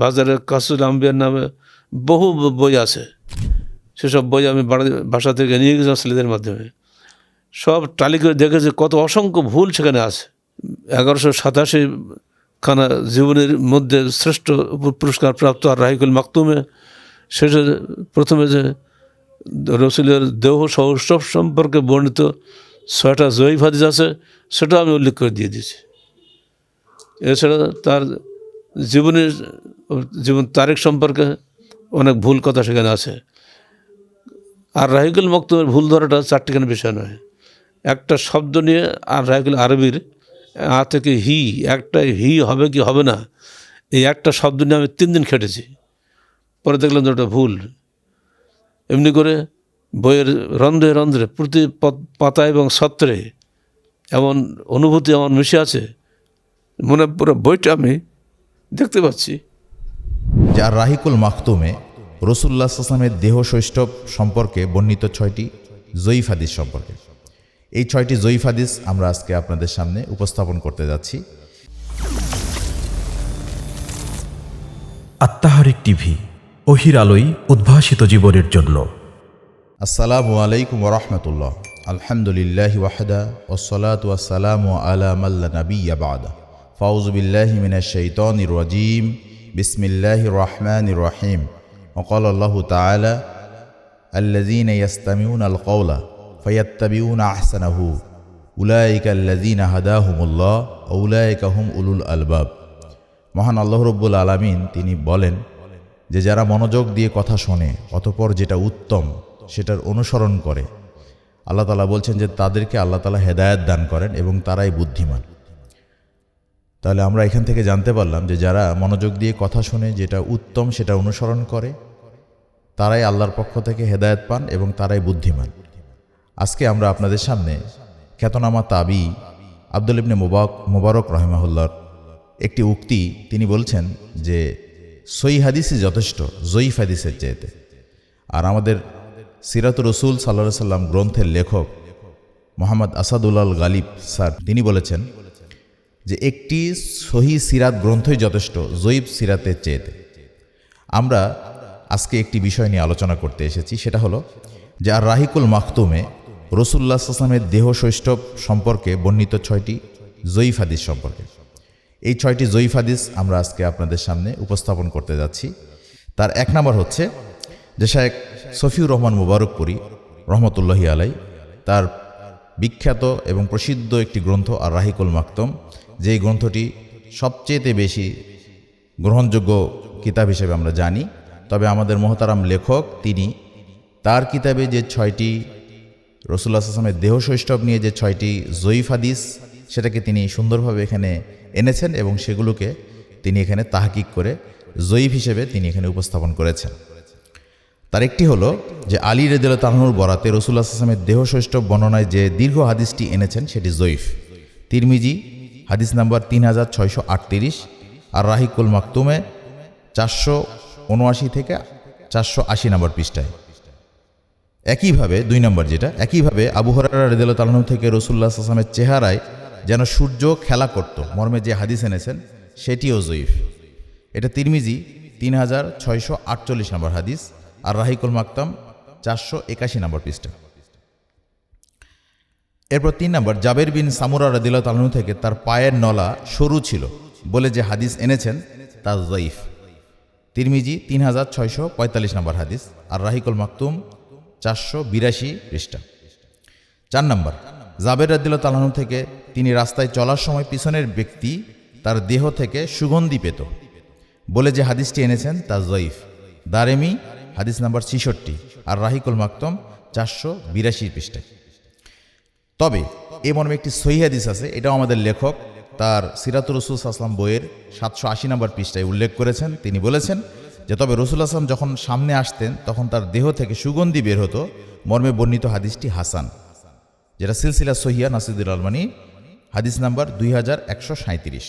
বাজারে কাসুল আম্বিয়ার নামে বহু বই আছে। সেসব বই আমি বাসা থেকে নিয়ে গেছিলাম ছেলেদের মাধ্যমে। সব টালি করে দেখেছে কত অসংখ্য ভুল সেখানে আছে। এগারোশো সাতাশি খানা জীবনের মধ্যে শ্রেষ্ঠ পুরস্কার প্রাপ্ত আর রাহিকুল মাকতুমে। শেষে প্রথমে যে রসুলের দেহ সৌষ্ঠব সম্পর্কে বর্ণিত ছয়টা জয়ীফ আছে সেটা আমি উল্লেখ করে দিয়ে দিয়েছি। এছাড়া তার জীবনের, জীবন তারিখ সম্পর্কে অনেক ভুল কথা সেখানে আছে। আর রাহিকুল মক্তমের ভুল ধরাটা চারটিখানি বিষয় নয়। একটা শব্দ নিয়ে আর রাহিকুল আরবির আ থেকে হি, একটা হি হবে কি হবে না, এই একটা শব্দ নিয়ে আমি তিন দিন খেটেছি। পরে দেখলাম যে ওটা ভুল। এমনি করে বইয়ের রন্ধ্রে রন্ধ্রে, প্রতি পাতা এবং সত্রে এমন অনুভূতি আমার মিশে আছে। মনে পুরো বইটা আমি দেখতে পাচ্ছি। যে আর রাহিকুল মাখতুমে রসুল্লাহ আসলামের দেহ শৈষ্ঠব সম্পর্কে বর্ণিত ছয়টি জয়ীফ হাদিস সম্পর্কে। এই ছয়টি জয়ীফ হাদিস আমরা আজকে আপনাদের সামনে উপস্থাপন করতে যাচ্ছি। আত্মাহারিক টিভি অহির আলোই উদ্ভাসিত জীবনের জন্য। আসসালামু আলাইকুম ওরহমতুল্লাহ আলহামদুলিল্লাহ ওয়াহদা ওসলাত ওয়াসালাম আলা মাল্লা নবিয়া বাদা। ফাউজুবিল্লাহি মিনাশ শাইতানির রাজিম বিসমিল্লাহির রহমানির রহিম وقال الله تعالى الذين يستمعون القول فيتبعون أحسنه أولئك الذين هداهم الله أولئك هم أولو الألباب মহান আল্লাহ রব্বুল আলামিন তিনি বলেন যে যারা মনোযোগ দিয়ে কথা শোনে অতপর যেটা উত্তম সেটার অনুসরণ করে আল্লাহ তালা বলছেন যে তাদেরকে আল্লাহ তালা হেদায়ত দান করেন এবং তারাই বুদ্ধিমান তাহলে আমরা এখান থেকে জানতে পারলাম যে যারা মনোযোগ দিয়ে কথা শুনে যেটা উত্তম সেটা অনুসরণ করে, তারাই আল্লাহর পক্ষ থেকে হেদায়ত পান এবং তারাই বুদ্ধিমান। আজকে আমরা আপনাদের সামনে খ্যাতনামা তাবি আব্দুল ইবনে মুবারক মুবারক রহিমাহুল্লার একটি উক্তি, তিনি বলছেন যে সই হাদিসই যথেষ্ট, জয়ীফ হাদিসের চেয়েতে আর আমাদের সিরাত রসুল সাল্লা সাল্লাম গ্রন্থের লেখক মোহাম্মদ আসাদুল্লাল গালিব স্যার, তিনি বলেছেন যে একটি সহি সিরাত গ্রন্থই যথেষ্ট জৈব সিরাতের চেয়েতে। আমরা আজকে একটি বিষয় নিয়ে আলোচনা করতে এসেছি, সেটা হলো যে আর রাহিকুল মাখতুমে রসুল্লাহ আসলামের দেহ শৈষ্ঠব সম্পর্কে বর্ণিত ছয়টি জয়ীফ হাদিস সম্পর্কে। এই ছয়টি জয়ীফ হাদিস আমরা আজকে আপনাদের সামনে উপস্থাপন করতে যাচ্ছি। তার এক নম্বর হচ্ছে যে শায়েক সফিউর রহমান মুবারকপুরি রহমতুল্লাহি আলাই তার বিখ্যাত এবং প্রসিদ্ধ একটি গ্রন্থ আর রাহিকুল মাকতম যেই গ্রন্থটি সবচেয়েতে বেশি গ্রহণযোগ্য কিতাব হিসেবে আমরা জানি, তবে আমাদের মহতারাম লেখক তিনি তার কিতাবে যে ছয়টি রসুল্লাহ আসলামের দেহ শৈষ্ঠব নিয়ে যে ছয়টি জয়ীফ হাদিস সেটাকে তিনি সুন্দরভাবে এখানে এনেছেন এবং সেগুলোকে তিনি এখানে তাহাকিক করে জয়ীফ হিসেবে তিনি এখানে উপস্থাপন করেছেন। তার একটি হলো যে আলী রেদুল তাহনুর বরাতে রসুল্লাহ আসলামের দেহ শৈষ্ঠব বর্ণনায় যে দীর্ঘ হাদিসটি এনেছেন সেটি জয়ীফ। তিরমিজি হাদিস নাম্বার তিন হাজার ছয়শো আটত্রিশ, আর রাহিকুল মাকতুমে চারশো উনআশি থেকে চারশো আশি নম্বর পৃষ্ঠায়। একইভাবে, দুই নম্বর যেটা, একইভাবে আবু হরারা রেদুল্লাহ থেকে রসুল্লাহ আসলামের চেহারায় যেন সূর্য খেলা করত, মর্মে যে হাদিস এনেছেন, সেটিও জয়ীফ। এটা তিরমিজি তিন হাজার ছয়শো আটচল্লিশ নম্বর হাদিস, আর রাহিকুল মাকতাম চারশো একাশি নম্বর পৃষ্ঠা। এরপর তিন নম্বর, জাবের বিন সামুরা রদিল্লা তালনু থেকে তার পায়ের নলা সরু ছিল বলে যে হাদিস এনেছেন, তা জয়ীফ তিরমিজি তিন হাজার ছয়শো পঁয়তাল্লিশ নম্বর হাদিস, আর রাহিকুল মাকতুম চারশো বিরাশি পৃষ্ঠা। চার নম্বর, জাবের রদিল্লা তালানু থেকে তিনি রাস্তায় চলার সময় পিছনের ব্যক্তি তার দেহ থেকে সুগন্ধি পেত বলে যে হাদিসটি এনেছেন, তা জয়ীফ দারেমি, হাদিস নাম্বার ছিষট্টি, আর রাহিকুল মাকতম চারশো বিরাশি পৃষ্ঠায়। তবে এ মর্মে একটি সহি হাদিস আছে, এটাও আমাদের লেখক। তার সিরাতুর রসুল আসলাম বইয়ের সাতশো আশি নম্বর পৃষ্ঠায় উল্লেখ করেছেন। তিনি বলেছেন যে, তবে রসুল আসলাম যখন সামনে আসতেন, তখন তার দেহ থেকে সুগন্ধি বের হতো। মর্মে বর্ণিত হাদিসটি হাসান, যেটা সিলসিলা সহিয়া নাসিদুল আলমানি, হাদিস নাম্বার দুই হাজার একশো সাঁত্রিশ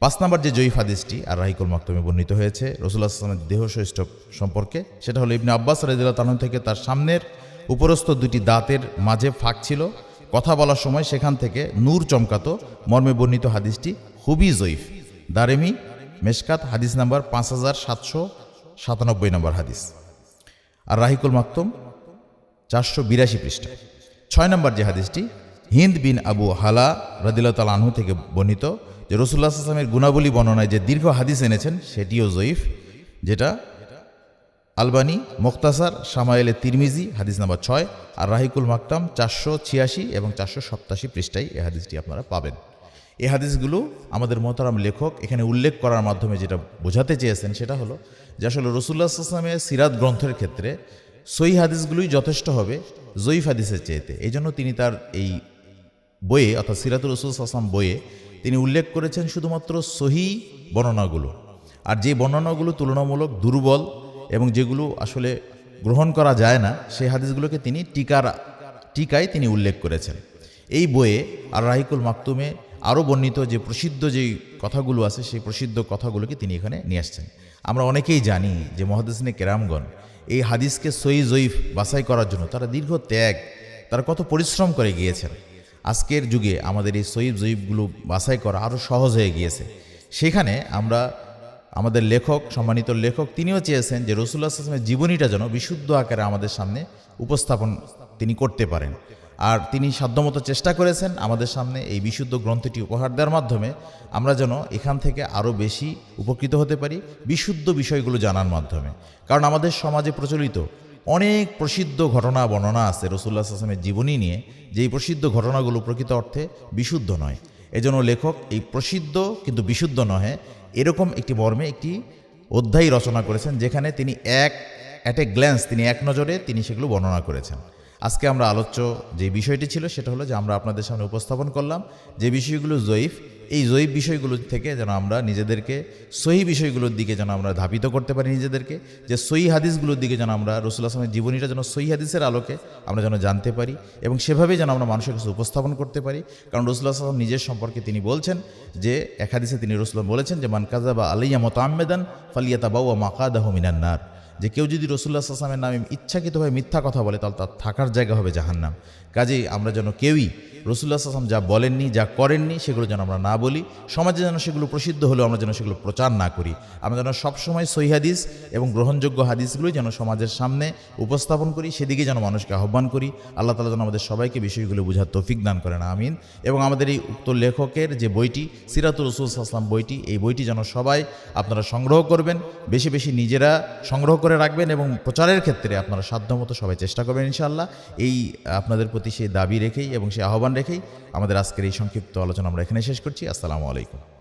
পাঁচ নাম্বার যে জয়ীফ হাদিসটি, আর রাহিকুল মাকতমে বর্ণিত হয়েছে রসুল্লাহ আসলামের দেহ শ্রেষ্ঠ সম্পর্কে, সেটা হলো ইবনে আব্বাস রাজিউল্লাহ তালন থেকে তার সামনের উপরস্থ দুটি দাঁতের মাঝে ফাঁক ছিল। কথা বলার সময় সেখান থেকে নূর চমকাতো মর্মে বর্ণিত হাদিসটি খুবই জয়ীফ। দারেমি, মেশকাত, হাদিস নাম্বার পাঁচ হাজার সাতশো সাতানব্বই নম্বর হাদিস। আর রাহিকুল মাকতুম, চারশো বিরাশি পৃষ্ঠা। ছয় নম্বর যে হাদিসটি, হিন্দ বিন আবু হালা রদিল্লা তাল আনহু থেকে বর্ণিত যে রসুল্লাহ আসলামের গুণাবলী বর্ণনায় যে দীর্ঘ হাদিস এনেছেন, সেটিও জয়ীফ, যেটা আলবানি মোক্তাসার সামায়েলে তিরমিজি, হাদিস নাম্বার ছয়, আর রাহিকুল মাকতাম চারশো ছিয়াশি এবং চারশো সপ্তাশি পৃষ্ঠায় এ হাদিসটি আপনারা পাবেন। এ হাদিসগুলো আমাদের মোহতারাম লেখক এখানে উল্লেখ করার মাধ্যমে যেটা বোঝাতে চেয়েছেন সেটা হলো যে আসলে রসুল্লাহ আসলামের সিরাত গ্রন্থের ক্ষেত্রে সই হাদিসগুলোই যথেষ্ট হবে জয়ীফ হাদিসের চেয়েতে এই জন্য তিনি তার এই বইয়ে অর্থাৎ সিরাতুল রসুল আসলাম বইয়ে তিনি উল্লেখ করেছেন শুধুমাত্র সহি বর্ণনাগুলো। আর যে বর্ণনাগুলো তুলনামূলক দুর্বল এবং যেগুলো আসলে গ্রহণ করা যায় না, সেই হাদিসগুলোকে তিনি টিকার, টিকায় তিনি উল্লেখ করেছেন। এই বইয়ে আর রাহিকুল মাকতুমে আরও বর্ণিত যে প্রসিদ্ধ যেই কথাগুলো আছে, সেই প্রসিদ্ধ কথাগুলোকে তিনি এখানে নিয়ে আসছেন। আমরা অনেকেই জানি যে মহাদিসনে কেরামগণ এই হাদিসকে সই জয়ীফ বাছাই করার জন্য তারা দীর্ঘ ত্যাগ, তারা কত পরিশ্রম করে গিয়েছেন। আজকের যুগে আমাদের এই সইব জয়ীবগুলো বাছাই করা আরও সহজ হয়ে গিয়েছে। সেখানে আমরা আমাদের লেখক, সম্মানিত লেখক, তিনিও চেয়েছেন যে রসুল্লাহ আসলামের জীবনীটা যেন বিশুদ্ধ আকারে আমাদের সামনে উপস্থাপন তিনি করতে পারেন। আর তিনি সাধ্যমতো চেষ্টা করেছেন আমাদের সামনে এই বিশুদ্ধ গ্রন্থটি উপহার দেওয়ার মাধ্যমে আমরা যেন এখান থেকে আরও বেশি উপকৃত হতে পারি বিশুদ্ধ বিষয়গুলো জানার মাধ্যমে। কারণ আমাদের সমাজে প্রচলিত অনেক প্রসিদ্ধ ঘটনা, বর্ণনা আছে রসুল্লাহ আসলামের জীবনী নিয়ে। যে এই প্রসিদ্ধ ঘটনাগুলো প্রকৃত অর্থে বিশুদ্ধ নয়। এজন্য লেখক এই প্রসিদ্ধ কিন্তু বিশুদ্ধ নহে, এরকম একটি মর্মে একটি অধ্যায় রচনা করেছেন যেখানে তিনি এক অ্যাট এ গ্ল্যান্স তিনি এক নজরে তিনি সেগুলো বর্ণনা করেছেন। আজকে আমরা আলোচ্য যে বিষয়টি ছিল সেটা হলো যে আমরা আপনাদের সামনে উপস্থাপন করলাম যে বিষয়গুলো জয়ীফ এই জয়ীফ বিষয়গুলো থেকে যেন আমরা নিজেদেরকে, সহি বিষয়গুলোর দিকে যেন আমরা ধাবিত করতে পারি নিজেদেরকে, যে সহি হাদিসগুলোর দিকে যেন আমরা রসুল আসলামের জীবনীটা যেন সহি হাদিসের আলোকে আমরা যেন জানতে পারি এবং সেভাবেই যেন আমরা মানুষের কাছে উপস্থাপন করতে পারি। কারণ রসুল্লাহ আসলাম নিজের সম্পর্কে তিনি বলছেন যে, এক হাদিসে তিনি রসুল্লাহ বলেছেন যে, মান কাজা বা আলাইয়া মত আহমেদান ফালিয়াতা বাউয়া মাকাদাহ মিনান্নার যে কেউ যদি রসুল্লাহ আসলামের নামে ইচ্ছাকৃতভাবে মিথ্যা কথা বলে, তাহলে তার থাকার জায়গা হবে জাহান্নাম। কাজেই আমরা যেন কেউই রসুল্লাহ আসলাম যা বলেননি, যা করেননি, সেগুলো যেন আমরা না বলি। সমাজে যেন সেগুলো প্রসিদ্ধ হলেও আমরা যেন সেগুলো প্রচার না করি। আমরা যেন সবসময় হাদিস এবং গ্রহণযোগ্য হাদিসগুলোই যেন সমাজের সামনে উপস্থাপন করি সেদিকে যেন মানুষকে আহ্বান করি। আল্লাহ তালা যেন আমাদের সবাইকে বিষয়গুলো বোঝার তৌফিক দান করেন, আমিন। এবং আমাদের এই উক্ত লেখকের যে বইটি সিরাতুল রসুল আসলাম বইটি, এই বইটি যেন সবাই আপনারা সংগ্রহ করবেন, বেশি বেশি নিজেরা সংগ্রহ করে রাখবেন এবং প্রচারের ক্ষেত্রে আপনারা সাধ্যমতো সবাই চেষ্টা করবেন ইনশাল্লাহ এই আপনাদের প্রতি সেই দাবি রেখেই এবং সেই আহ্বান রেখেই আমাদের আজকের এই সংক্ষিপ্ত আলোচনা আমরা এখানে শেষ করছি। আসসালামু আলাইকুম।